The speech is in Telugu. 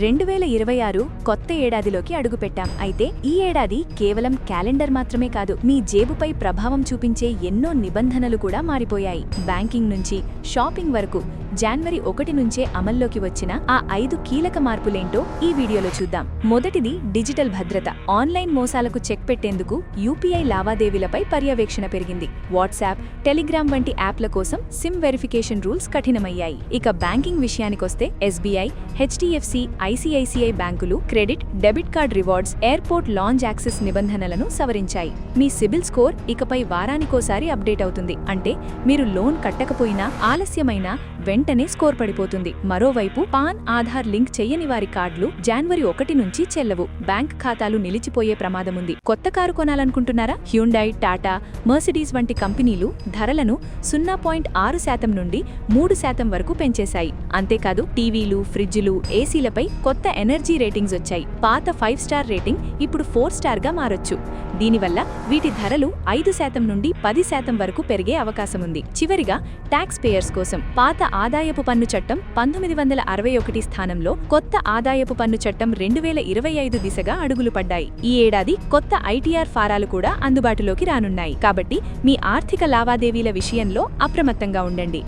రెండు వేల ఇరవై ఆరు కొత్త ఏడాదిలోకి అడుగుపెట్టాం. అయితే ఈ ఏడాది కేవలం క్యాలెండర్ మాత్రమే కాదు మీ జేబుపై ప్రభావం చూపించే ఎన్నో నిబంధనలు కూడా మారిపోయాయి. బ్యాంకింగ్ నుంచి షాపింగ్ వరకు జనవరి ఒకటి నుంచే అమల్లోకి వచ్చిన ఆ ఐదు కీలక మార్పులేంటో ఈ వీడియోలో చూద్దాం. మొదటిది డిజిటల్ భద్రత. ఆన్లైన్ మోసాలకు చెక్ పెట్టేందుకు యూపీఐ లావాదేవీలపై పర్యవేక్షణ పెరిగింది. వాట్సాప్ టెలిగ్రామ్ వంటి యాప్ల కోసం సిమ్ వెరిఫికేషన్ రూల్స్ కఠినమయ్యాయి. ఇక బ్యాంకింగ్ విషయానికొస్తే ఎస్బీఐ హెచ్డిఎఫ్సి ఐసిఐసిఐ బ్యాంకులు credit debit card rewards airport lounge access నిబంధనలను సవరించాయి. మీ సిబిల్ స్కోర్ ఇకపై వారానికోసారి అప్డేట్ అవుతుంది. అంటే మీరు లోన్ కట్టకపోయినా ఆలస్యమైనా వెంటనే స్కోర్ పడిపోతుంది. మరోవైపు పాన్ ఆధార్ లింక్ చెయ్యని వారి కార్డులు జనవరి ఒకటి నుంచి చెల్లవు. బ్యాంక్ ఖాతాలు నిలిచిపోయే ప్రమాదముంది కొత్త కారు కొనాలనుకుంటున్నారా? హ్యూండై టాటా మర్సిడీస్ వంటి కంపెనీలు ధరలను సున్నా పాయింట్ ఆరు శాతం నుండి మూడు శాతం వరకు పెంచేశాయి. అంతేకాదు టీవీలు ఫ్రిడ్జ్లు ఏసీలపై కొత్త ఎనర్జీ రేటింగ్స్ వచ్చాయి. పాత ఫైవ్ స్టార్ రేటింగ్ ఇప్పుడు ఫోర్ స్టార్గా మారొచ్చు. దీనివల్ల వీటి ధరలు ఐదు శాతం నుండి పది శాతం వరకు పెరిగే అవకాశం ఉంది చివరిగా ట్యాక్స్ పేయర్స్ కోసం పాత ఆదాయపు పన్ను చట్టం పంతొమ్మిది వందల అరవై ఒకటి స్థానంలో కొత్త ఆదాయపు పన్ను చట్టం రెండు వేల ఇరవై ఐదు దిశగా అడుగులు పడ్డాయి. ఈ ఏడాది కొత్త ఐటీఆర్ ఫారాలు కూడా అందుబాటులోకి రానున్నాయి. కాబట్టి మీ ఆర్థిక లావాదేవీల విషయంలో అప్రమత్తంగా ఉండండి.